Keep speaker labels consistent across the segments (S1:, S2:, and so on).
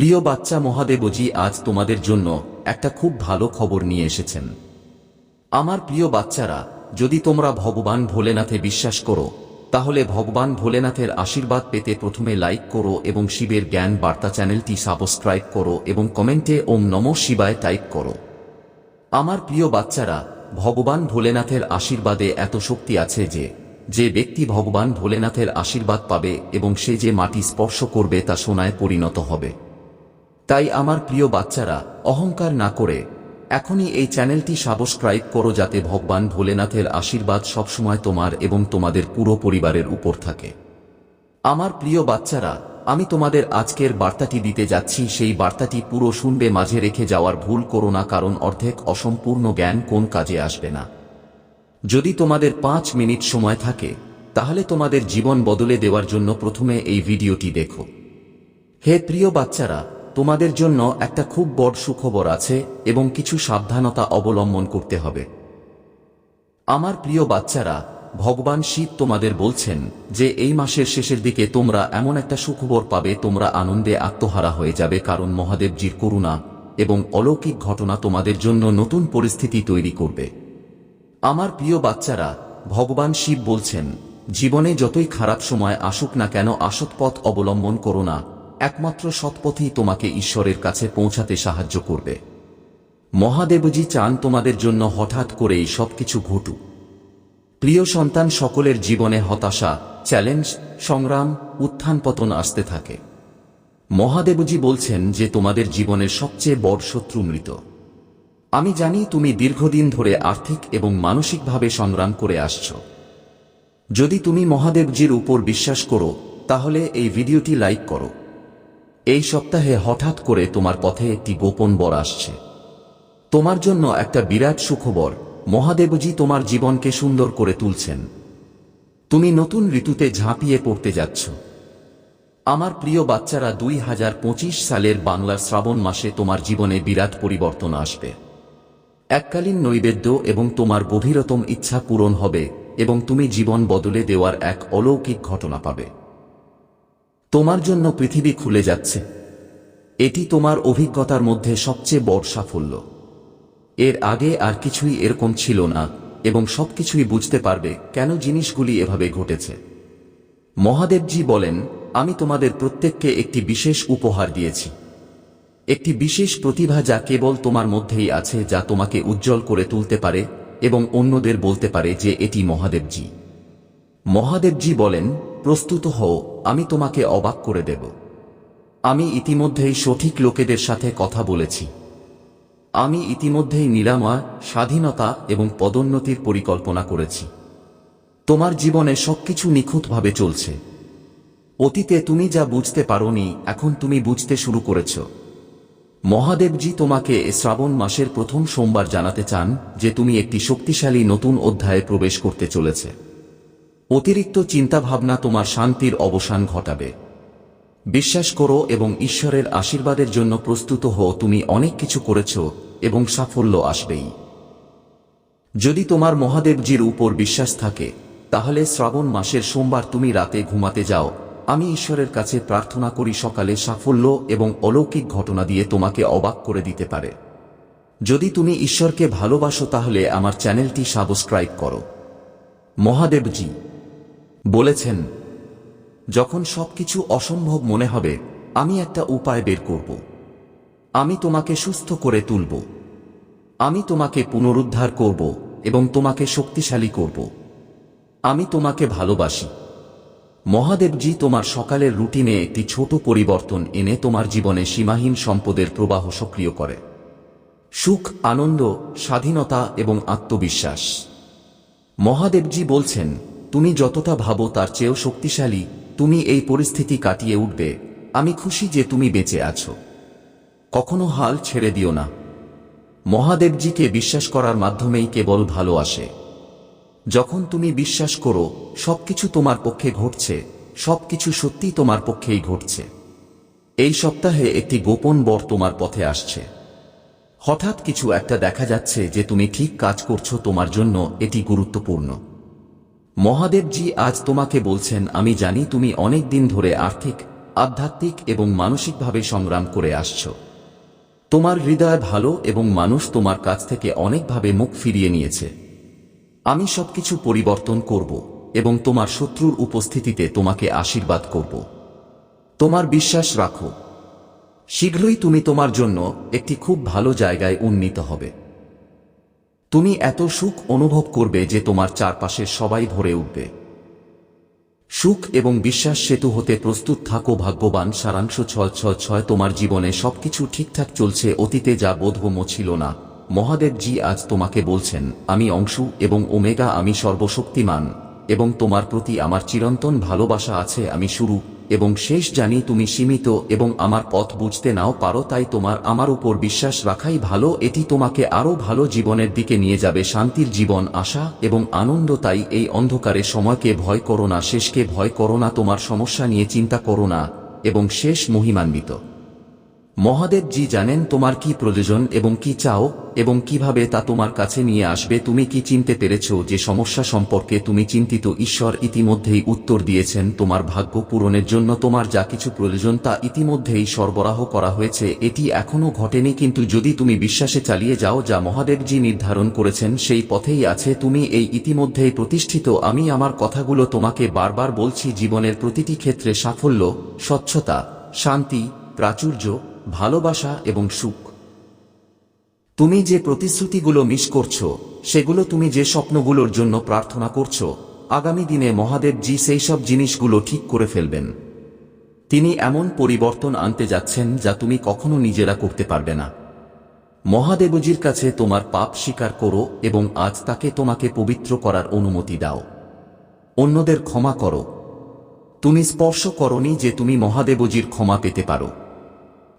S1: প্রিয় বাচ্চা মহাদেবজি, আজ তোমাদের জন্য একটা খুব ভালো খবর নিয়ে এসেছেন। আমার প্রিয় বাচ্চারা, যদি তোমরা ভগবান ভোলেনাথে বিশ্বাস করো, তাহলে ভগবান ভোলেনাথের আশীর্বাদ পেতে প্রথমে লাইক করো এবং শিবের জ্ঞান বার্তা চ্যানেলটি সাবস্ক্রাইব করো এবং কমেন্টে ওম নম শিবায় টাইপ করো। আমার প্রিয় বাচ্চারা, ভগবান ভোলেনাথের আশীর্বাদে এত শক্তি আছে যে যে ব্যক্তি ভগবান ভোলেনাথের আশীর্বাদ পাবে এবং সে যে মাটি স্পর্শ করবে তা সোনায় পরিণত হবে। তাই আমার প্রিয় বাচ্চারা, অহংকার না করে, এখনই এই চ্যানেলটি সাবস্ক্রাইব করো যাতে ভগবান ভোলেনাথের আশীর্বাদ সবসময় তোমার এবং তোমাদের পুরো পরিবারের উপর থাকে। আমার প্রিয় বাচ্চারা, আমি তোমাদের আজকের বার্তাটি দিতে যাচ্ছি, সেই বার্তাটি পুরো শুনবে, মাঝে রেখে যাওয়ার ভুল করো না, কারণ অর্ধেক অসম্পূর্ণ জ্ঞান কোন কাজে আসবে না। যদি তোমাদের পাঁচ মিনিট সময় থাকে, তাহলে তোমাদের জীবন বদলে দেওয়ার জন্য প্রথমে এই ভিডিওটি দেখো। হে প্রিয় বাচ্চারা তোমাদের জন্য একটা খুব বড় সুখবর আছে এবং কিছু সাবধানতা অবলম্বন করতে হবে। আমার প্রিয় বাচ্চারা, ভগবান শিব তোমাদের বলছেন যে এই মাসের শেষের দিকে তোমরা এমন একটা সুখবর পাবে, তোমরা আনন্দে আত্মহারা হয়ে যাবে কারণ মহাদেবজির করুণা এবং অলৌকিক ঘটনা তোমাদের জন্য নতুন পরিস্থিতি তৈরি করবে। আমার প্রিয় বাচ্চারা, ভগবান শিব বলছেন, জীবনে যতই খারাপ সময় আসুক না কেন আসৎ পথ অবলম্বন করো না একমাত্র সৎপথই তোমাকে ঈশ্বরের কাছে পৌঁছাতে সাহায্য করবে। মহাদেবজি চান তোমাদের জন্য হঠাৎ করেই সবকিছু ঘটুক। প্রিয় সন্তান, সকলের জীবনে হতাশা, চ্যালেঞ্জ, সংগ্রাম উত্থান পতন আসতে থাকে। মহাদেবজি বলছেন যে তোমাদের জীবনের সবচেয়ে বড় শত্রু মৃত। আমি জানি তুমি দীর্ঘদিন ধরে আর্থিক এবং মানসিকভাবে সংগ্রাম করে আসছ। যদি তুমি মহাদেবজির উপর বিশ্বাস করো, তাহলে এই ভিডিওটি লাইক করো। এই সপ্তাহে হঠাৎ করে তোমার পথে একটি গোপন বর আসছে। তোমার জন্য একটা বিরাট সুখবর, মহাদেবজি তোমার জীবনকে সুন্দর করে তুলছেন। তুমি নতুন ঋতুতে ঝাঁপিয়ে পড়তে যাচ্ছ। আমার প্রিয় বাচ্চারা দুই হাজার পঁচিশ সালের বাংলার শ্রাবণ মাসে তোমার জীবনে বিরাট পরিবর্তন আসবে। এককালীন নৈবেদ্য এবং তোমার গভীরতম ইচ্ছা পূরণ হবে এবং তুমি জীবন বদলে দেওয়ার এক অলৌকিক ঘটনা পাবে। তোমার জন্য পৃথিবী খুলে যাচ্ছে। এটি তোমার অভিজ্ঞতার মধ্যে সবচেয়ে বড় সাফল্য। এর আগে আর কিছুই এরকম ছিল না, এবং সবকিছুই বুঝতে পারবে কেন জিনিসগুলি এভাবে ঘটেছে। মহাদেবজি বলেন, আমি তোমাদের প্রত্যেককে একটি বিশেষ উপহার দিয়েছি। একটি বিশেষ প্রতিভা যা কেবল তোমার মধ্যেই আছে, যা তোমাকে উজ্জ্বল করে তুলতে পারে এবং অন্যদের বলতে পারে যে এটি মহাদেবজি। মহাদেবজি বলেন, প্রস্তুত হও আমি তোমাকে অবাক করে দেব। আমি ইতিমধ্যেই সঠিক লোকেদের সাথে কথা বলেছি। আমি ইতিমধ্যেই নিরাময়, স্বাধীনতা এবং পদোন্নতির পরিকল্পনা করেছি। তোমার জীবনে সবকিছু নিখুঁতভাবে চলছে। অতীতে তুমি যা বুঝতে পারোনি, এখন তুমি বুঝতে শুরু করেছ। মহাদেবজি তোমাকে শ্রাবণ মাসের প্রথম সোমবার জানাতে চান যে তুমি একটি শক্তিশালী নতুন অধ্যায়ে প্রবেশ করতে চলেছে। অতিরিক্ত চিন্তাভাবনা তোমার শান্তির অবসান ঘটাবে। বিশ্বাস করো এবং ঈশ্বরের আশীর্বাদের জন্য প্রস্তুত হও, তুমি অনেক কিছু করেছ এবং সাফল্য আসবেই। যদি তোমার মহাদেবজির উপর বিশ্বাস থাকে, তাহলে শ্রাবণ মাসের সোমবার তুমি রাতে ঘুমাতে যাও। আমি ঈশ্বরের কাছে প্রার্থনা করি, সকালে সাফল্য এবং অলৌকিক ঘটনা দিয়ে তোমাকে অবাক করে দিতে পারে। যদি তুমি ঈশ্বরকে ভালোবাসো, তাহলে আমার চ্যানেলটি সাবস্ক্রাইব করো। মহাদেবজি বলেছেন, যখন সবকিছু অসম্ভব মনে হবে, আমি একটা উপায় বের করব। আমি তোমাকে সুস্থ করে তুলব। আমি তোমাকে পুনরুদ্ধার করব এবং তোমাকে শক্তিশালী করব। আমি তোমাকে ভালোবাসি। মহাদেবজি তোমার সকালের রুটিনে একটি ছোট পরিবর্তন এনে তোমার জীবনে সীমাহীন সম্পদের প্রবাহ সক্রিয় করে। সুখ, আনন্দ, স্বাধীনতা এবং আত্মবিশ্বাস। মহাদেবজি বলছেন তুমি যতটা ভাবো তার চেয়েও শক্তিশালী, তুমি এই পরিস্থিতি কাটিয়ে উঠবে। আমি খুশি যে তুমি বেঁচে আছো। কখনো হাল ছেড়ে দিও না। মহাদেবজিকে বিশ্বাস করার মাধ্যমেই কেবল ভালো আসে। যখন তুমি বিশ্বাস করো, সবকিছু তোমার পক্ষে ঘটছে, সবকিছু সত্যি তোমার পক্ষেই ঘটছে। এই সপ্তাহে একটি গোপন বর তোমার পথে আসছে। হঠাৎ কিছু একটা দেখা যাচ্ছে যে তুমি ঠিক কাজ করছ তোমার জন্য, এটি গুরুত্বপূর্ণ। মহাদেবজি আজ তোমাকে বলছেন, আমি জানি তুমি অনেক দিন ধরে আর্থিক, আধ্যাত্মিক এবং মানসিকভাবে সংগ্রাম করে আসছ। তোমার হৃদয় ভালো এবং মানুষ তোমার কাছ থেকে অনেকভাবে মুখ ফিরিয়ে নিয়েছে। আমি সবকিছু পরিবর্তন করব এবং তোমার শত্রুর উপস্থিতিতে তোমাকে আশীর্বাদ করব। তোমার বিশ্বাস রাখো। শীঘ্রই তুমি তোমার জন্য একটি খুব ভালো জায়গায় উন্নীত হবে। তুমি এত সুখ অনুভব করবে যে তোমার চারপাশের সবাই ভরে উঠবে। সুখ এবং বিশ্বাস সেতু হতে প্রস্তুত থাকো ভাগ্যবান সারাংশ ছয় ছয় ছয়, তোমার জীবনে সবকিছু ঠিকঠাক চলছে, অতীতে যা বোধগম্য ছিল না। মহাদেবজি আজ তোমাকে বলছেন, আমি অংশু এবং ওমেগা, আমি সর্বশক্তিমান এবং তোমার প্রতি আমার চিরন্তন ভালোবাসা আছে, আমি শুরু এবং শেষ জানি তুমি সীমিত এবং আমার পথ বুঝতে নাও পারো, তাই তোমার আমার উপর বিশ্বাস রাখাই ভালো। এটি তোমাকে আরও ভালো জীবনের দিকে নিয়ে যাবে, শান্তির জীবন, আশা এবং আনন্দ। তাই এই অন্ধকারে সময়কে ভয় করো না, শেষকে ভয় করো না, তোমার সমস্যা নিয়ে চিন্তা করো না এবং শেষ মহিমান্বিত। মহাদেবজি জানেন তোমার কি প্রয়োজন এবং কি চাও, এবং কীভাবে তা তোমার কাছে নিয়ে আসবে, তুমি কি চিনতে পেরেছ যে সমস্যা সম্পর্কে তুমি চিন্তিত? ঈশ্বর ইতিমধ্যেই উত্তর দিয়েছেন, তোমার ভাগ্য পূরণের জন্য তোমার যা কিছু প্রয়োজন তা ইতিমধ্যেই সরবরাহ করা হয়েছে। এটি এখনও ঘটেনি, কিন্তু যদি তুমি বিশ্বাসে চালিয়ে যাও যা মহাদেবজি নির্ধারণ করেছেন, সেই পথেই আছে। তুমি এই ইতিমধ্যেই প্রতিষ্ঠিত। আমি আমার কথাগুলো তোমাকে বারবার বলছি, জীবনের প্রতিটি ক্ষেত্রে সাফল্য, স্বচ্ছতা, শান্তি, প্রাচুর্য ভালোবাসা এবং সুখ। তুমি যে প্রতিশ্রুতিগুলো মিস করছ, সেগুলো তুমি যে স্বপ্নগুলোর জন্য প্রার্থনা করছ, আগামী দিনে মহাদেবজি সেই সব জিনিসগুলো ঠিক করে ফেলবেন। তিনি এমন পরিবর্তন আনতে যাচ্ছেন যা তুমি কখনো নিজেরা করতে পারবে না। মহাদেবজির কাছে তোমার পাপ স্বীকার করো এবং আজ তাকে তোমাকে পবিত্র করার অনুমতি দাও। অন্যদের ক্ষমা করো। তুমি স্পর্শ করনি যে তুমি মহাদেবজির ক্ষমা পেতে পারো।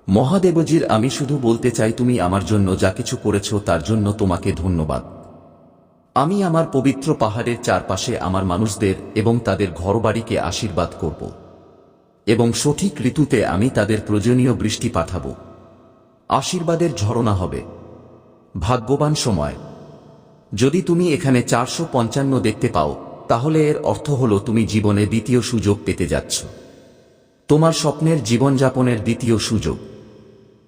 S1: মহাদেবজির, আমি শুধু বলতে চাই তুমি আমার জন্য যা কিছু করেছ তার জন্য তোমাকে ধন্যবাদ। আমি আমার পবিত্র পাহাড়ের চারপাশে আমার মানুষদের এবং তাদের ঘরবাড়িকে আশীর্বাদ করব। এবং সঠিক ঋতুতে আমি তাদের প্রয়োজনীয় বৃষ্টি পাঠাব। আশীর্বাদের ঝরনা হবে। ভাগ্যবান সময়। যদি তুমি এখানে চারশো পঞ্চান্ন দেখতে পাও, তাহলে এর অর্থ হল তুমি জীবনে দ্বিতীয় সুযোগ পেতে যাচ্ছ। তোমার স্বপ্নের জীবনযাপনের দ্বিতীয় সুযোগ।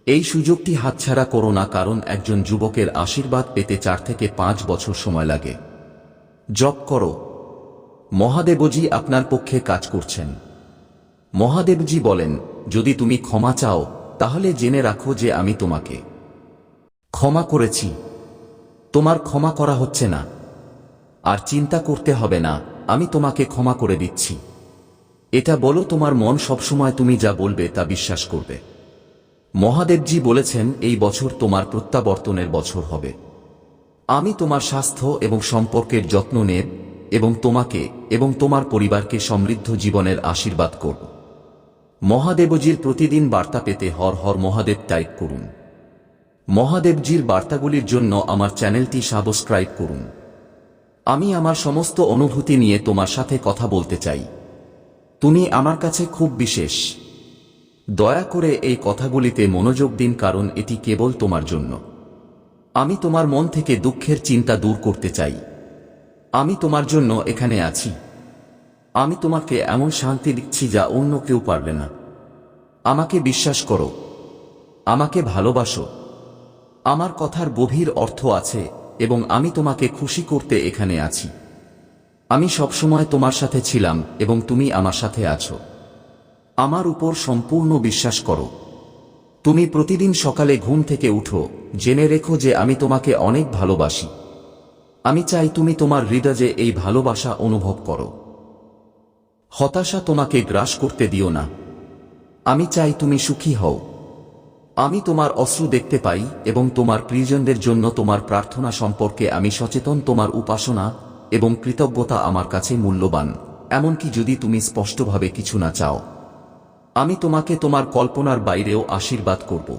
S1: এই সুযোগটি হাতছাড়া করো না কারণ একজন যুবকের আশীর্বাদ পেতে চার থেকে পাঁচ বছর সময় লাগে। জপ করো। মহাদেবজি আপনার পক্ষে কাজ করছেন। মহাদেবজি বলেন, যদি তুমি ক্ষমা চাও, তাহলে জেনে রাখো যে আমি তোমাকে ক্ষমা করেছি। তোমার ক্ষমা করা হচ্ছে না। আর চিন্তা করতে হবে না, আমি তোমাকে ক্ষমা করে দিচ্ছি। এটা বলো তোমার মন সবসময় তুমি যা বলবে তা বিশ্বাস করবে। মহাদেবজি বলেছেন, এই বছর তোমার প্রত্যাবর্তনের বছর হবে। আমি তোমার স্বাস্থ্য এবং সম্পর্কের যত্ন নেব এবং তোমাকে এবং তোমার পরিবারকে সমৃদ্ধ জীবনের আশীর্বাদ করব। মহাদেবজির প্রতিদিন বার্তা পেতে হর হর মহাদেব টাইপ করুন। মহাদেবজির বার্তাগুলির জন্য আমার চ্যানেলটি সাবস্ক্রাইব করুন। আমি আমার সমস্ত অনুভূতি নিয়ে তোমার সাথে কথা বলতে চাই। তুমি আমার কাছে খুব বিশেষ। দয়া করে এই কথাগুলিতে মনোযোগ দিন কারণ এটি কেবল তোমার জন্য। আমি তোমার মন থেকে দুঃখের চিন্তা দূর করতে চাই। আমি তোমার জন্য এখানে আছি। আমি তোমাকে এমন শান্তি দিচ্ছি যা অন্য কেউ পারবে না। আমাকে বিশ্বাস করো। আমাকে ভালোবাসো। আমার কথার গভীর অর্থ আছে এবং আমি তোমাকে খুশি করতে এখানে আছি। আমি সবসময় তোমার সাথে ছিলাম এবং তুমি আমার সাথে আছো। আমার উপর সম্পূর্ণ বিশ্বাস করো। তুমি প্রতিদিন সকালে ঘুম থেকে উঠো, জেনে রেখো যে আমি তোমাকে অনেক ভালোবাসি। আমি চাই তুমি তোমার হৃদয়ে এই ভালোবাসা অনুভব করো। হতাশা তোমাকে গ্রাস করতে দিও না। আমি চাই তুমি সুখী হও। আমি তোমার অশ্রু দেখতে পাই এবং তোমার প্রিয়জনদের জন্য তোমার প্রার্থনা সম্পর্কে আমি সচেতন, তোমার উপাসনা এবং কৃতজ্ঞতা আমার কাছে মূল্যবান। এমনকি যদি তুমি স্পষ্টভাবে কিছু না চাও। আমি তোমাকে তোমার কল্পনার বাইরেও আশীর্বাদ করব।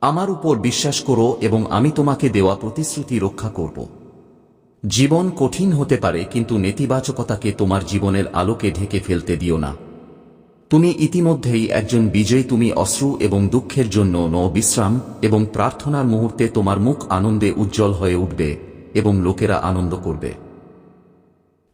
S1: আমার উপর বিশ্বাস করো এবং আমি তোমাকে দেওয়া প্রতিশ্রুতি রক্ষা করব। জীবন কঠিন হতে পারে, কিন্তু নেতিবাচকতাকে তোমার জীবনের আলোকে ঢেকে ফেলতে দিও না। তুমি ইতিমধ্যেই একজন বিজয়ী, তুমি অশ্রু এবং দুঃখের জন্য ন বিশ্রাম এবং প্রার্থনার মুহূর্তে তোমার মুখ আনন্দে উজ্জ্বল হয়ে উঠবে এবং লোকেরা আনন্দ করবে।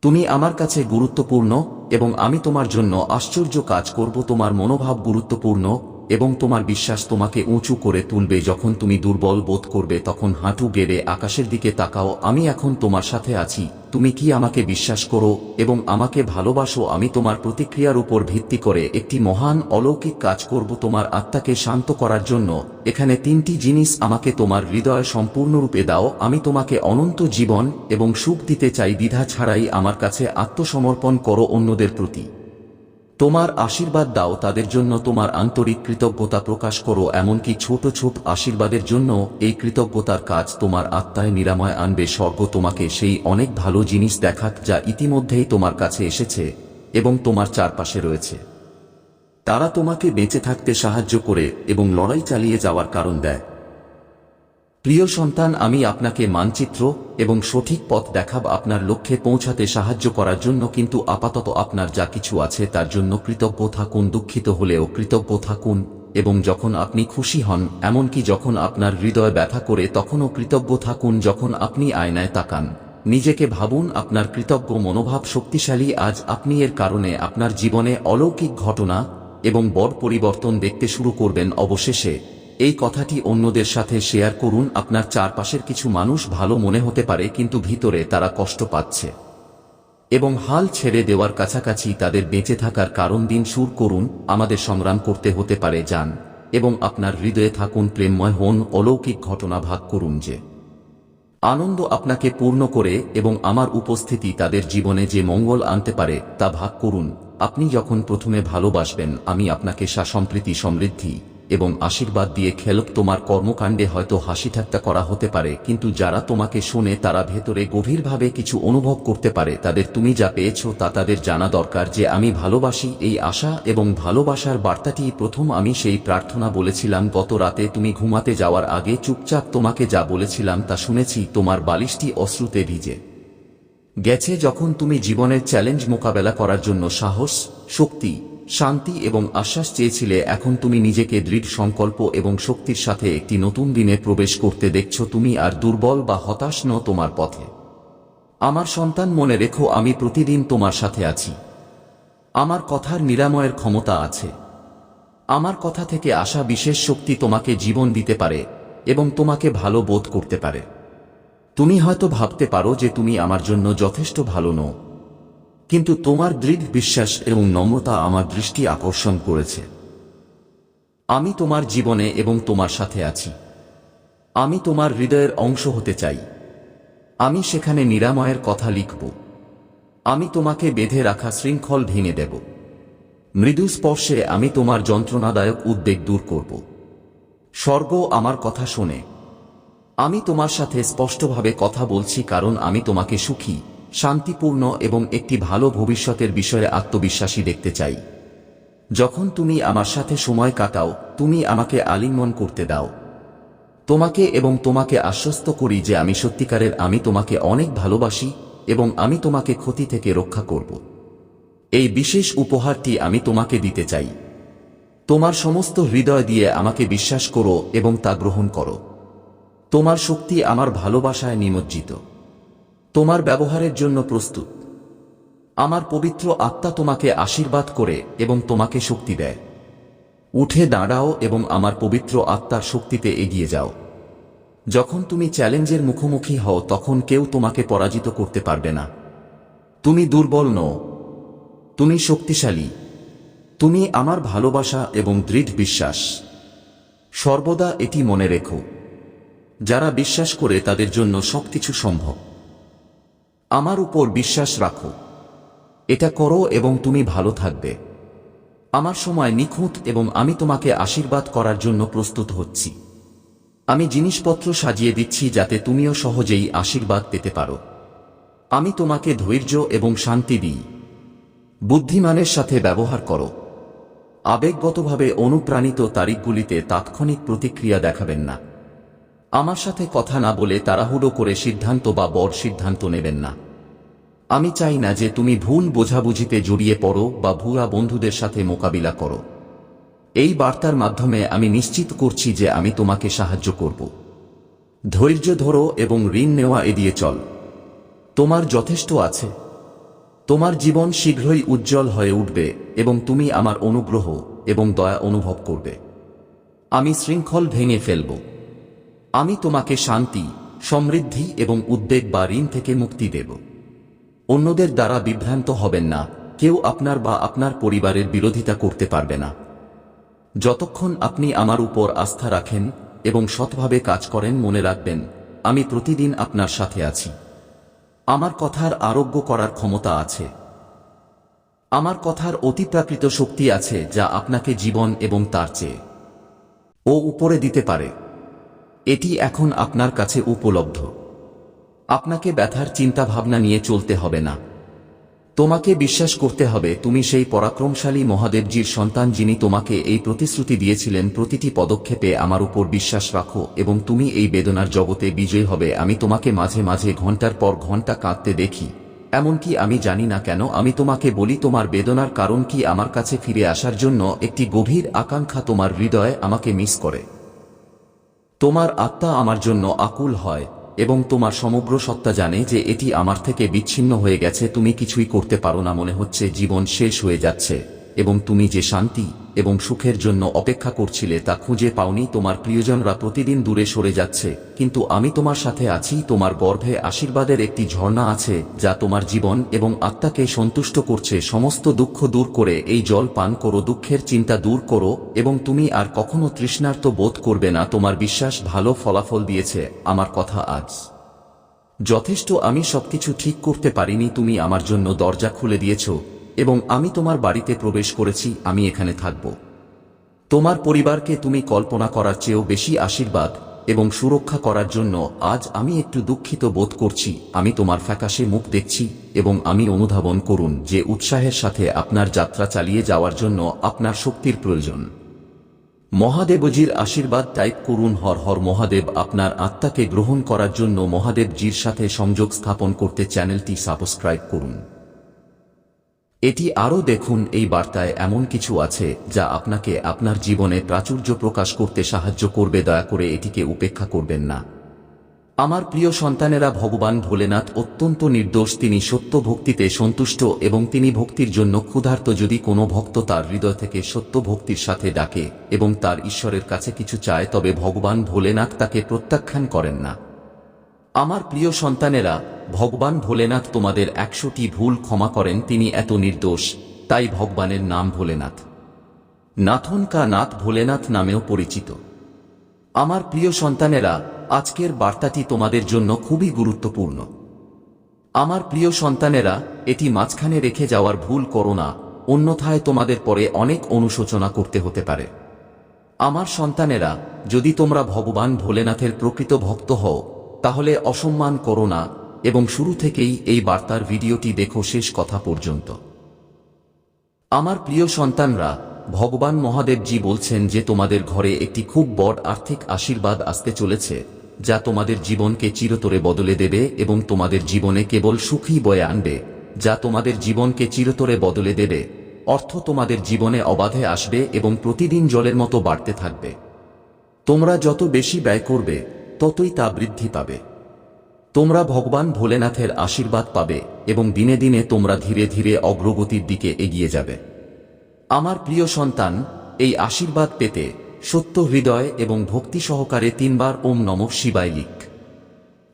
S1: তুমি আমার কাছে গুরুত্বপূর্ণ এবং আমি তোমার জন্য আশ্চর্য কাজ করব। তোমার মনোভাব গুরুত্বপূর্ণ। এবং তোমার বিশ্বাস তোমাকে উঁচু করে তুলবে। যখন তুমি দুর্বল বোধ করবে, তখন হাঁটু গেড়ে আকাশের দিকে তাকাও। আমি এখন তোমার সাথে আছি। তুমি কি আমাকে বিশ্বাস করো এবং আমাকে ভালোবাসো? আমি তোমার প্রতিক্রিয়ার উপর ভিত্তি করে একটি মহান অলৌকিক কাজ করব তোমার আত্মাকে শান্ত করার জন্য। এখানে তিনটি জিনিস আমাকে তোমার হৃদয় সম্পূর্ণরূপে দাও। আমি তোমাকে অনন্ত জীবন এবং সুখ দিতে চাই। দ্বিধা ছাড়াই আমার কাছে আত্মসমর্পণ করো অন্যদের প্রতি। তোমার আশীর্বাদ দাও তাদের জন্য তোমার আন্তরিক কৃতজ্ঞতা প্রকাশ করো, এমনকি ছোট ছোট আশীর্বাদের জন্য এই কৃতজ্ঞতার কাজ তোমার আত্মায় নিরাময় আনবে। স্বর্গ তোমাকে সেই অনেক ভালো জিনিস দেখাক যা ইতিমধ্যেই তোমার কাছে এসেছে এবং তোমার চারপাশে রয়েছে। তারা তোমাকে বেঁচে থাকতে সাহায্য করে এবং লড়াই চালিয়ে যাওয়ার কারণ দেয়। প্রিয় সন্তান, আমি আপনাকে মানচিত্র এবং সঠিক পথ দেখাব, আপনার লক্ষ্যে পৌঁছাতে সাহায্য করার জন্য, কিন্তু আপাতত আপনার যা কিছু আছে তার জন্য কৃতজ্ঞ থাকুন, দুঃখিত হলেও কৃতজ্ঞ থাকুন, এবং যখন আপনি খুশি হন, এমনকি যখন আপনার হৃদয় ব্যথা করে, তখনও কৃতজ্ঞ থাকুন, যখন আপনি আয়নায় তাকান। নিজেকে ভাবুন, আপনার কৃতজ্ঞ মনোভাব শক্তিশালী, আজ আপনি এর কারণে আপনার জীবনে অলৌকিক ঘটনা এবং বড় পরিবর্তন দেখতে শুরু করবেন, অবশেষে। এই কথাটি অন্যদের সাথে শেয়ার করুন, আপনার চারপাশের কিছু মানুষ ভালো মনে হতে পারে, কিন্তু ভিতরে তারা কষ্ট পাচ্ছে। এবং হাল ছেড়ে দেওয়ার কাছাকাছি তাদের বেঁচে থাকার কারণ দিন সুর করুন, আমাদের সংগ্রাম করতে হতে পারে, যান। এবং আপনার হৃদয়ে থাকুন, প্রেমময় হন, অলৌকিক ঘটনা ভাগ করুন যে আনন্দ আপনাকে পূর্ণ করে এবং আমার উপস্থিতি তাদের জীবনে যে মঙ্গল আনতে পারে, তা ভাগ করুন। আপনি যখন প্রথমে ভালোবাসবেন, আমি আপনাকে সাসম্প্রীতি সমৃদ্ধি এবং আশীর্বাদ দিয়ে খেলক, তোমার কর্মকাণ্ডে হয়তো হাসি ঠাট্টা করা হতে পারে, কিন্তু যারা তোমাকে শোনে, তারা ভেতরে গভীরভাবে কিছু অনুভব করতে পারে। তাদের তুমি যা পেয়েছ, তা তাদের জানা দরকার যে আমি ভালোবাসি এই আশা এবং ভালোবাসার বার্তাটি প্রথম আমি সেই প্রার্থনা বলেছিলাম, গত রাতে তুমি ঘুমাতে যাওয়ার আগে চুপচাপ তোমাকে যা বলেছিলাম তা শুনেছি, তোমার বালিশটি অশ্রুতে ভিজে গেছে। যখন তুমি জীবনের চ্যালেঞ্জ মোকাবেলা করার জন্য সাহস, শক্তি শান্তি এবং আশ্বাস চেয়েছিলে, এখন তুমি নিজেকে দৃঢ় সংকল্প এবং শক্তির সাথে একটি নতুন দিনে প্রবেশ করতে দেখছ তুমি আর দুর্বল বা হতাশ ন তোমার পথে। আমার সন্তান, মনে রেখো আমি প্রতিদিন তোমার সাথে আছি। আমার কথার নিরাময়ের ক্ষমতা আছে। আমার কথা থেকে আসা বিশেষ শক্তি তোমাকে জীবন দিতে পারে এবং তোমাকে ভালো বোধ করতে পারে। তুমি হয়তো ভাবতে পারো যে তুমি আমার জন্য যথেষ্ট ভালো নও। কিন্তু তোমার দৃঢ় বিশ্বাস এবং নম্রতা আমার দৃষ্টি আকর্ষণ করেছে। আমি তোমার জীবনে এবং তোমার সাথে আছি। আমি তোমার হৃদয়ের অংশ হতে চাই। আমি সেখানে নিরাময়ের কথা লিখব। আমি তোমাকে বেঁধে রাখা শৃঙ্খল ভেঙে দেব। মৃদু স্পর্শে আমি তোমার যন্ত্রণাদায়ক উদ্বেগ দূর করব। স্বর্গ আমার কথা শোনে। আমি তোমার সাথে স্পষ্টভাবে কথা বলছি কারণ আমি তোমাকে সুখী। শান্তিপূর্ণ এবং একটি ভালো ভবিষ্যতের বিষয়ে আত্মবিশ্বাসী দেখতে চাই। যখন তুমি আমার সাথে সময় কাটাও, তুমি আমাকে আলিঙ্গন করতে দাও। তোমাকে এবং তোমাকে আশ্বস্ত করি যে আমি সত্যিকারের, আমি তোমাকে অনেক ভালোবাসি এবং আমি তোমাকে ক্ষতি থেকে রক্ষা করব। এই বিশেষ উপহারটি আমি তোমাকে দিতে চাই। তোমার সমস্ত হৃদয় দিয়ে আমাকে বিশ্বাস করো এবং তা গ্রহণ করো। তোমার শক্তি আমার ভালোবাসায় নিমজ্জিত। তোমার ব্যবহারের জন্য প্রস্তুত। আমার পবিত্র আত্মা তোমাকে আশীর্বাদ করে এবং তোমাকে শক্তি দেয়। উঠে দাঁড়াও এবং আমার পবিত্র আত্মার শক্তিতে এগিয়ে যাও। যখন তুমি চ্যালেঞ্জের মুখোমুখি হও, তখন কেউ তোমাকে পরাজিত করতে পারবে না। তুমি দুর্বল নও। তুমি শক্তিশালী। তুমি আমার ভালোবাসা এবং দৃঢ় বিশ্বাস। সর্বদা এটি মনে রেখো। যারা বিশ্বাস করে তাদের জন্য সবকিছু সম্ভব। আমার উপর বিশ্বাস রাখো। এটা করো এবং তুমি ভালো থাকবে। আমার সময় নিখুঁত এবং আমি তোমাকে আশীর্বাদ করার জন্য প্রস্তুত হচ্ছি। আমি জিনিসপত্র সাজিয়ে দিচ্ছি যাতে তুমিও সহজেই আশীর্বাদ পেতে পারো। আমি তোমাকে ধৈর্য এবং শান্তি দিই। বুদ্ধিমানের সাথে ব্যবহার করো। আবেগগতভাবে অনুপ্রাণিত তারিখগুলিতে তাৎক্ষণিক প্রতিক্রিয়া দেখাবেন না। আমার সাথে কথা না বলে তাড়াহুড়ো করে সিদ্ধান্ত বা বড় সিদ্ধান্ত নেবেন না। আমি চাই না যে তুমি ভুল বোঝাবুঝিতে জড়িয়ে পড়ো বা ভুয়া বন্ধুদের সাথে মোকাবিলা করো। এই বার্তার মাধ্যমে আমি নিশ্চিত করছি যে আমি তোমাকে সাহায্য করব। ধৈর্য ধরো এবং ঋণ নেওয়া এড়িয়ে চল। তোমার যথেষ্ট আছে। তোমার জীবন শীঘ্রই উজ্জ্বল হয়ে উঠবে এবং তুমি আমার অনুগ্রহ এবং দয়া অনুভব করবে। আমি শৃঙ্খল ভেঙে ফেলব। আমি তোমাকে শান্তি, সমৃদ্ধি এবং উদ্বেগ বা ঋণ থেকে মুক্তি দেব। অন্যদের দ্বারা বিভ্রান্ত হবেন না, কেউ আপনার বা আপনার পরিবারের বিরোধিতা করতে পারবে না। যতক্ষণ আপনি আমার উপর আস্থা রাখেন এবং সৎভাবে কাজ করেন মনে রাখবেন, আমি প্রতিদিন আপনার সাথে আছি। আমার কথার আরোগ্য করার ক্ষমতা আছে। আমার কথার অতিপ্রাকৃত শক্তি আছে যা আপনাকে জীবন এবং তার চেয়ে ও উপরে দিতে পারে। এটি এখন আপনার কাছে উপলব্ধ। আপনাকে ব্যথার চিন্তা ভাবনা নিয়ে চলতে হবে না। তোমাকে বিশ্বাস করতে হবে তুমি সেই পরাক্রমশালী মহাদেবজির সন্তান যিনি তোমাকে এই প্রতিশ্রুতি দিয়েছিলেন প্রতিটি পদক্ষেপে আমার উপর বিশ্বাস রাখো এবং তুমি এই বেদনার জগতে বিজয়ী হবে। আমি তোমাকে মাঝে মাঝে ঘণ্টার পর ঘণ্টা কাঁদতে দেখি। এমনকি আমি জানি না কেন আমি তোমাকে বলি তোমার বেদনার কারণ কি আমার কাছে ফিরে আসার জন্য একটি গভীর আকাঙ্ক্ষা তোমার হৃদয়ে আমাকে মিস করে। তোমার আত্মা আমার জন্য আকুল হয়, এবং তোমার সমগ্র সত্তা জানে যে এটি আমার থেকে বিচ্ছিন্ন হয়ে গেছে, তুমি কিছুই করতে পারো না মনে হচ্ছে, জীবন শেষ হয়ে যাচ্ছে, এবং তুমি যে শান্তি এবং সুখের জন্য অপেক্ষা করছিলে তা খুঁজে পাওনি তোমার প্রিয়জনরা প্রতিদিন দূরে সরে যাচ্ছে, কিন্তু আমি তোমার সাথে আছি, তোমার গর্ভে আশীর্বাদের একটি ঝর্ণা আছে, যা তোমার জীবন এবং আত্মাকে সন্তুষ্ট করছে, সমস্ত দুঃখ দূর করে, এই জল পান করো, দুঃখের চিন্তা দূর করো, এবং তুমি আর কখনো তৃষ্ণার্ত বোধ করবে না, তোমার বিশ্বাস ভালো ফলাফল দিয়েছে, আমার কথা আজ। যথেষ্ট আমি সবকিছু ঠিক করতে পারিনি, তুমি আমার জন্য দরজা খুলে দিয়েছ এবং আমি তোমার বাড়িতে প্রবেশ করেছি, আমি এখানে থাকব। তোমার পরিবারকে তুমি কল্পনা করার চেয়েও বেশি আশীর্বাদ এবং সুরক্ষা করার জন্য আজ আমি একটু দুঃখিত বোধ করছি, আমি তোমার ফ্যাকাশে মুখ দেখছি এবং আমি অনুধাবন করুন যে উৎসাহের সাথে আপনার যাত্রা চালিয়ে যাওয়ার জন্য আপনার শক্তির প্রয়োজন। মহাদেবজির আশীর্বাদ টাইপ করুন, হর হর মহাদেব, আপনার আত্মাকে গ্রহণ করার জন্য মহাদেবজির সাথে সংযোগ স্থাপন করতে চ্যানেলটি সাবস্ক্রাইব করুন। এটি আরও দেখুন, এই বার্তায় এমন কিছু আছে যা আপনাকে আপনার জীবনে প্রাচুর্য প্রকাশ করতে সাহায্য করবে, দয়া করে এটিকে উপেক্ষা করবেন না। আমার প্রিয় সন্তানেরা, ভগবান ভোলেনাথ অত্যন্ত নির্দোষ, তিনি সত্য ভক্তিতে সন্তুষ্ট এবং তিনি ভক্তির জন্য ক্ষুধার্ত যদি কোনো ভক্ত তার হৃদয় থেকে সত্য ভক্তির সাথে ডাকে এবং তার ঈশ্বরের কাছে কিছু চায়, তবে ভগবান ভোলেনাথ তাকে প্রত্যাখ্যান করেন না। আমার প্রিয় সন্তানেরা, ভগবান ভোলেনাথ তোমাদের একশোটি ভুল ক্ষমা করেন, তিনি এত নির্দোষ, তাই ভগবানের নাম ভোলেনাথ। নাথন কা নাথ ভোলেনাথ নামেও পরিচিত। আমার প্রিয় সন্তানেরা, আজকের বার্তাটি তোমাদের জন্য খুবই গুরুত্বপূর্ণ। আমার প্রিয় সন্তানেরা, এটি মাঝখানে রেখে যাওয়ার ভুল করো না, অন্যথায় তোমাদের পরে অনেক অনুশোচনা করতে হতে পারে। আমার সন্তানেরা, যদি তোমরা ভগবান ভোলেনাথের প্রকৃত ভক্ত হও তাহলে অসম্মান করো না, এবং শুরু থেকেই এই বার্তার ভিডিওটি দেখো শেষ কথা পর্যন্ত। আমার প্রিয় সন্তানরা, ভগবান মহাদেবজি বলছেন যে তোমাদের ঘরে একটি খুব বড় আর্থিক আশীর্বাদ আসতে চলেছে, যা তোমাদের জীবনকে চিরতরে বদলে দেবে এবং তোমাদের জীবনে কেবল সুখী বয়ে আনবে, যা তোমাদের জীবনকে চিরতরে বদলে দেবে। অর্থ তোমাদের জীবনে অবাধে আসবে এবং প্রতিদিন জলের মতো বাড়তে থাকবে। তোমরা যত বেশি ব্যয় করবে ততই তা বৃদ্ধি পাবে। তোমরা ভগবান ভোলেনাথের আশীর্বাদ পাবে এবং দিনে দিনে তোমরা ধীরে ধীরে অগ্রগতির দিকে এগিয়ে যাবে। আমার প্রিয় সন্তান, এই আশীর্বাদ পেতে সত্য হৃদয় এবং ভক্তি সহকারে তিনবার ওম নমঃ শিবায় লিখ।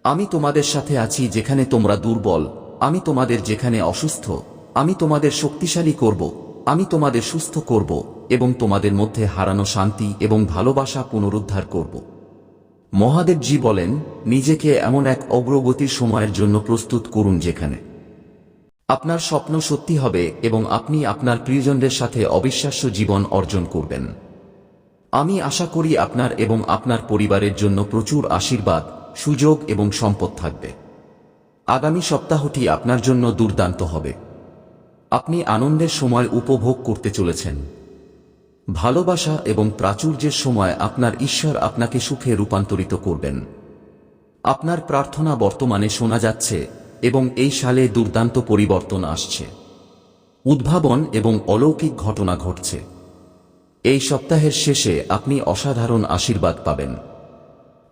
S1: আমি তোমাদের সাথে আছি যেখানে তোমরা দুর্বল, আমি তোমাদের যেখানে অসুস্থ, আমি তোমাদের শক্তিশালী করব, আমি তোমাদের সুস্থ করব এবং তোমাদের মধ্যে হারানো শান্তি এবং ভালোবাসা পুনরুদ্ধার করব। মহাদেবজি বলেন, নিজেকে এমন এক অগ্রগতির সময়ের জন্য প্রস্তুত করুন যেখানে আপনার স্বপ্ন সত্যি হবে এবং আপনি আপনার প্রিয়জনদের সাথে অবিশ্বাস্য জীবন অর্জন করবেন। আমি আশা করি আপনার এবং আপনার পরিবারের জন্য প্রচুর আশীর্বাদ, সুযোগ এবং সম্পদ থাকবে। আগামী সপ্তাহটি আপনার জন্য দুর্দান্ত হবে। আপনি আনন্দের সময় উপভোগ করতে চলেছেন। ভালোবাসা এবং প্রাচুর্যের সময় আপনার ঈশ্বর আপনাকে সুখে রূপান্তরিত করবেন। আপনার প্রার্থনা বর্তমানে শোনা যাচ্ছে এবং এই সালে দুর্দান্ত পরিবর্তন আসছে। উদ্ভাবন এবং অলৌকিক ঘটনা ঘটছে। এই সপ্তাহের শেষে আপনি অসাধারণ আশীর্বাদ পাবেন।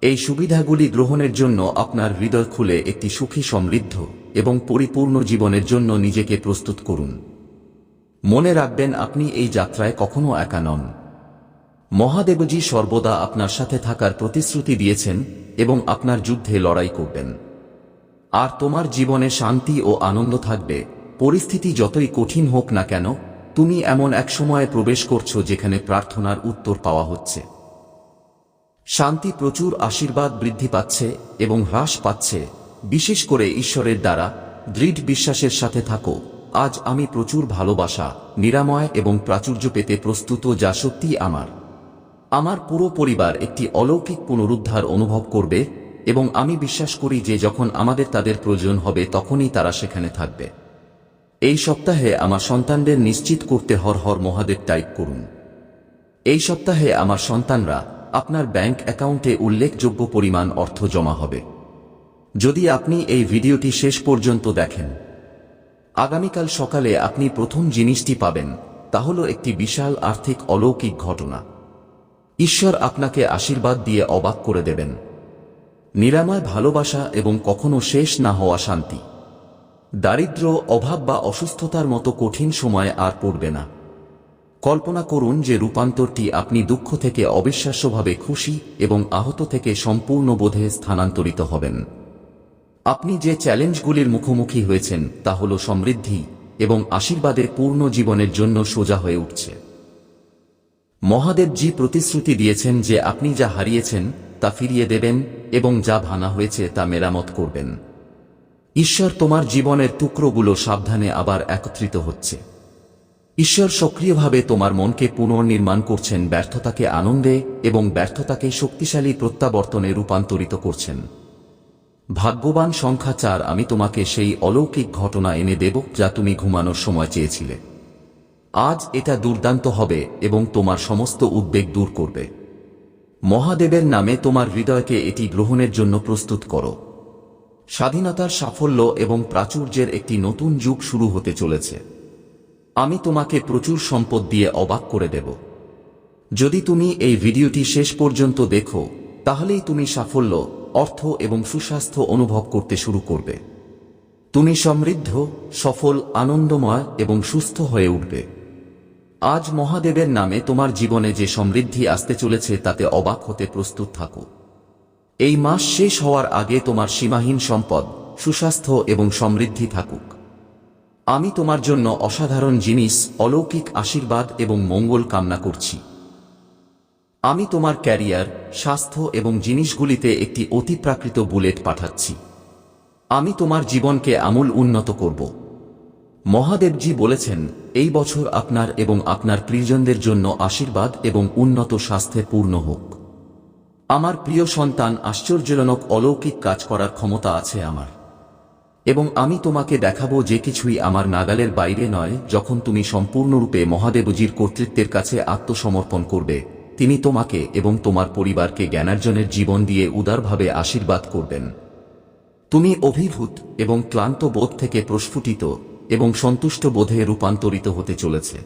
S1: এই সুবিধাগুলি গ্রহণের জন্য আপনার হৃদয় খুলে একটি সুখী সমৃদ্ধ এবং পরিপূর্ণ জীবনের জন্য নিজেকে প্রস্তুত করুন। মনে রাখবেন আপনি এই যাত্রায় কখনো একা নন। মহাদেবজি সর্বদা আপনার সাথে থাকার প্রতিশ্রুতি দিয়েছেন এবং আপনার যুদ্ধে লড়াই করবেন। আর তোমার জীবনে শান্তি ও আনন্দ থাকবে, পরিস্থিতি যতই কঠিন হোক না কেন, তুমি এমন এক সময়ে প্রবেশ করছ যেখানে প্রার্থনার উত্তর পাওয়া হচ্ছে। শান্তি প্রচুর আশীর্বাদ বৃদ্ধি পাচ্ছে এবং হ্রাস পাচ্ছে, বিশেষ করে ঈশ্বরের দ্বারা, দৃঢ় বিশ্বাসের সাথে থাকো। আজ আমি প্রচুর ভালোবাসা, নিরাময় এবং প্রাচুর্য পেতে প্রস্তুত যা সত্যিই আমার। আমার পুরো পরিবার একটি অলৌকিক পুনরুদ্ধার অনুভব করবে এবং আমি বিশ্বাস করি যে যখন আমাদের তাদের প্রয়োজন হবে তখনই তারা সেখানে থাকবে। এই সপ্তাহে আমার সন্তানদের নিশ্চিত করতে হর হর মহাদেব টাইপ করুন। এই সপ্তাহে আমার সন্তানরা আপনার ব্যাংক অ্যাকাউন্টে উল্লেখযোগ্য পরিমাণ অর্থ জমা হবে। যদি আপনি এই ভিডিওটি শেষ পর্যন্ত দেখেন আগামীকাল সকালে আপনি প্রথম জিনিসটি পাবেন, তা হল একটি বিশাল আর্থিক অলৌকিক ঘটনা। ঈশ্বর আপনাকে আশীর্বাদ দিয়ে অবাক করে দেবেন। নিরাময় ভালোবাসা এবং কখনো শেষ না হওয়া শান্তি। দারিদ্র, অভাব বা অসুস্থতার মতো কঠিন সময় আর পড়বে না। কল্পনা করুন যে রূপান্তরটি আপনি দুঃখ থেকে অবিশ্বাস্যভাবে খুশি এবং আহত থেকে সম্পূর্ণ বোধে স্থানান্তরিত হবেন। আপনি যে চ্যালেঞ্জগুলির মুখোমুখি হয়েছেন, তা হল সমৃদ্ধি এবং আশীর্বাদের পূর্ণ জীবনের জন্য সোজা হয়ে উঠছে। মহাদেবজি প্রতিশ্রুতি দিয়েছেন যে আপনি যা হারিয়েছেন, তা ফিরিয়ে দেবেন এবং যা ভাঙা হয়েছে, তা মেরামত করবেন। ঈশ্বর তোমার জীবনের টুকরোগুলো সাবধানে আবার একত্রিত হচ্ছে। ঈশ্বর সক্রিয়ভাবে তোমার মনকে পুনর্নির্মাণ করছেন, ব্যর্থতাকে আনন্দে এবং ব্যর্থতাকে শক্তিশালী প্রত্যাবর্তনে রূপান্তরিত করছেন। ভাগ্যবান সংখ্যা চার, আমি তোমাকে সেই অলৌকিক ঘটনা এনে দেব যা তুমি ঘুমানোর সময় চেয়েছিলে। আজ এটা দুর্দান্ত হবে এবং তোমার সমস্ত উদ্বেগ দূর করবে। মহাদেবের নামে তোমার হৃদয়কে এটি গ্রহণের জন্য প্রস্তুত করো। স্বাধীনতার সাফল্য এবং প্রাচুর্যের একটি নতুন যুগ শুরু হতে চলেছে। আমি তোমাকে প্রচুর সম্পদ দিয়ে অবাক করে দেব। যদি তুমি এই ভিডিওটি শেষ পর্যন্ত দেখো তাহলেই তুমি সাফল্য, অর্থ এবং সুস্বাস্থ্য অনুভব করতে শুরু করবে। তুমি সমৃদ্ধ, সফল, আনন্দময় এবং সুস্থ হয়ে উঠবে। আজ মহাদেবের নামে তোমার জীবনে যে সমৃদ্ধি আসতে চলেছে তাতে অবাক হতে প্রস্তুত থাকো। এই মাস শেষ হওয়ার আগে তোমার সীমাহীন সম্পদ, সুস্বাস্থ্য এবং সমৃদ্ধি থাকুক। আমি তোমার জন্য অসাধারণ জিনিস, অলৌকিক আশীর্বাদ এবং মঙ্গল কামনা করছি। আমি তোমার ক্যারিয়ার, স্বাস্থ্য এবং জিনিসগুলিতে একটি অতিপ্রাকৃত বুলেট পাঠাচ্ছি। আমি তোমার জীবনকে আমূল উন্নত করব। মহাদেবজি বলেছেন, এই বছর আপনার এবং আপনার প্রিয়জনদের জন্য আশীর্বাদ এবং উন্নত স্বাস্থ্যে পূর্ণ হোক। আমার প্রিয় সন্তান, আশ্চর্যজনক অলৌকিক কাজ করার ক্ষমতা আছে আমার। এবং আমি তোমাকে দেখাবো যে কিছুই আমার নাগালের বাইরে নয়, যখন তুমি সম্পূর্ণরূপে মহাদেবজির কর্তৃত্বের কাছে আত্মসমর্পণ করবে। তিনি তোমাকে এবং তোমার পরিবারকে জ্ঞানার্জনের জীবন দিয়ে উদারভাবে আশীর্বাদ করবেন। তুমি অভিভূত এবং ক্লান্ত বোধ থেকে প্রস্ফুটিত এবং সন্তুষ্ট বোধে রূপান্তরিত হতে চলেছে।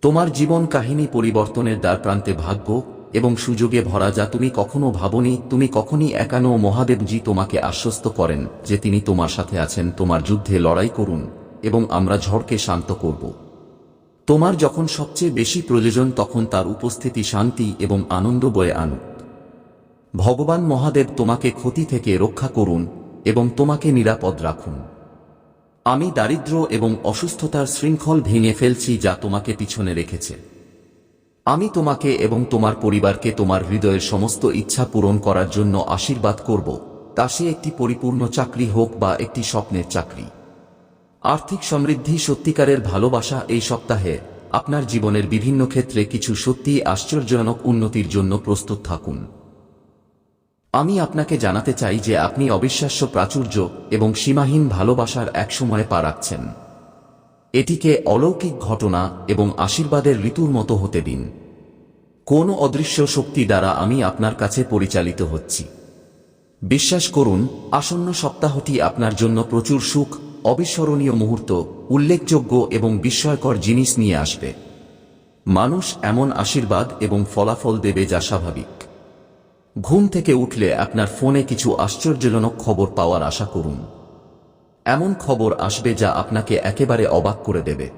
S1: তোমার জীবন কাহিনী পরিবর্তনের দ্বার প্রান্তে ভাগ্য এবং সুযোগে ভরা যা তুমি কখনো ভাবনি, তুমি কখনই একানো মহাদেবজি তোমাকে আশ্বস্ত করেন যে তিনি তোমার সাথে আছেন, তোমার যুদ্ধে লড়াই করুন এবং আমরা ঝড়কে শান্ত করব। তোমার যখন সবচেয়ে বেশি প্রয়োজন তখন তার উপস্থিতি শান্তি এবং আনন্দ বয়ে আনুক। ভগবান মহাদেব তোমাকে ক্ষতি থেকে রক্ষা করুন এবং তোমাকে নিরাপদ রাখুন। আমি দারিদ্র এবং অসুস্থতার শৃঙ্খল ভেঙে ফেলছি যা তোমাকে পিছনে রেখেছে। আমি তোমাকে এবং তোমার পরিবারকে তোমার হৃদয়ের সমস্ত ইচ্ছা পূরণ করার জন্য আশীর্বাদ করব, তা সে একটি পরিপূর্ণ চাকরি হোক বা একটি স্বপ্নের চাকরি। আর্থিক সমৃদ্ধি সত্যিকারের ভালোবাসা এই সপ্তাহে আপনার জীবনের বিভিন্ন ক্ষেত্রে কিছু সত্যিই আশ্চর্যজনক উন্নতির জন্য প্রস্তুত থাকুন। আমি আপনাকে জানাতে চাই যে আপনি অবিশ্বাস্য প্রাচুর্য এবং সীমাহীন ভালোবাসার এক সময়ে পা রাখছেন। এটিকে অলৌকিক ঘটনা এবং আশীর্বাদের ঋতুর মতো হতে দিন। কোন অদৃশ্য শক্তি দ্বারা আমি আপনার কাছে পরিচালিত হচ্ছি। বিশ্বাস করুন, আসন্ন সপ্তাহটি আপনার জন্য প্রচুর সুখ অবিস্মরণীয় মুহূর্ত, উল্লেখযোগ্য এবং বিস্ময়কর জিনিস নিয়ে আসবে। মানুষ এমন আশীর্বাদ এবং ফলাফল দেবে যা স্বাভাবিক। ঘুম থেকে উঠলে আপনার ফোনে কিছু আশ্চর্যজনক খবর পাওয়ার আশা করুন। এমন খবর আসবে যা আপনাকে একেবারে অবাক করে দেবে।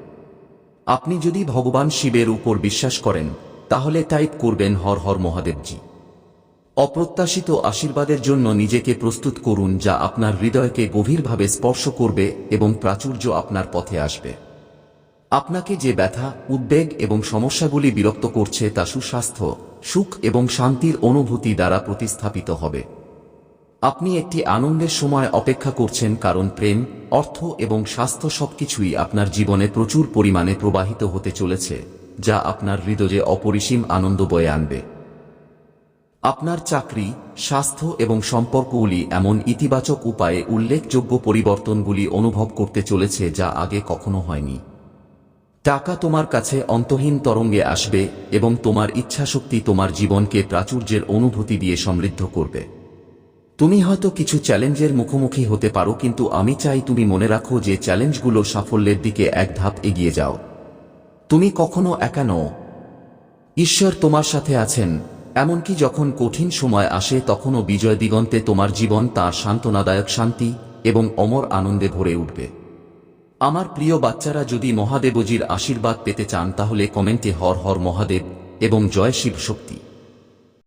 S1: আপনি যদি ভগবান শিবের উপর বিশ্বাস করেন, তাহলে টাইপ করবেন হর হর মহাদেবজি। অপ্রত্যাশিত আশীর্বাদের জন্য নিজেকে প্রস্তুত করুন যা আপনার হৃদয়কে গভীরভাবে স্পর্শ করবে এবং প্রাচুর্য আপনার পথে আসবে। আপনাকে যে ব্যথা, উদ্বেগ এবং সমস্যাগুলি বিরক্ত করছে তা সুস্বাস্থ্য, সুখ এবং শান্তির অনুভূতি দ্বারা প্রতিস্থাপিত হবে। আপনি একটি আনন্দের সময় অপেক্ষা করছেন কারণ প্রেম, অর্থ এবং স্বাস্থ্য সবকিছুই আপনার জীবনে প্রচুর পরিমাণে প্রবাহিত হতে চলেছে, যা আপনার হৃদয়ে অপরিসীম আনন্দ বয়ে আনবে। আপনার চাকরি, স্বাস্থ্য এবং সম্পর্কগুলি এমন ইতিবাচক উপায়ে উল্লেখযোগ্য পরিবর্তনগুলি অনুভব করতে চলেছে যা আগে কখনো হয়নি। টাকা তোমার কাছে অন্তহীন তরঙ্গে আসবে এবং তোমার ইচ্ছাশক্তি তোমার জীবনকে প্রাচুর্যের অনুভূতি দিয়ে সমৃদ্ধ করবে। তুমি হয়তো কিছু চ্যালেঞ্জের মুখোমুখি হতে পারো, কিন্তু আমি চাই তুমি মনে রাখো যে চ্যালেঞ্জগুলো সাফল্যের দিকে এক ধাপ এগিয়ে যাও। তুমি কখনো একা নও। ঈশ্বর তোমার সাথে আছেন। এমনকি যখন কঠিন সময় আসে তখনও বিজয় দিগন্তে তোমার জীবন তার সান্ত্বনাদায়ক শান্তি এবং অমর আনন্দে ভরে উঠবে। আমার প্রিয় বাচ্চারা, যদি মহাদেবজির আশীর্বাদ পেতে চান তাহলে কমেন্টে হর হর মহাদেব এবং জয় শিব শক্তি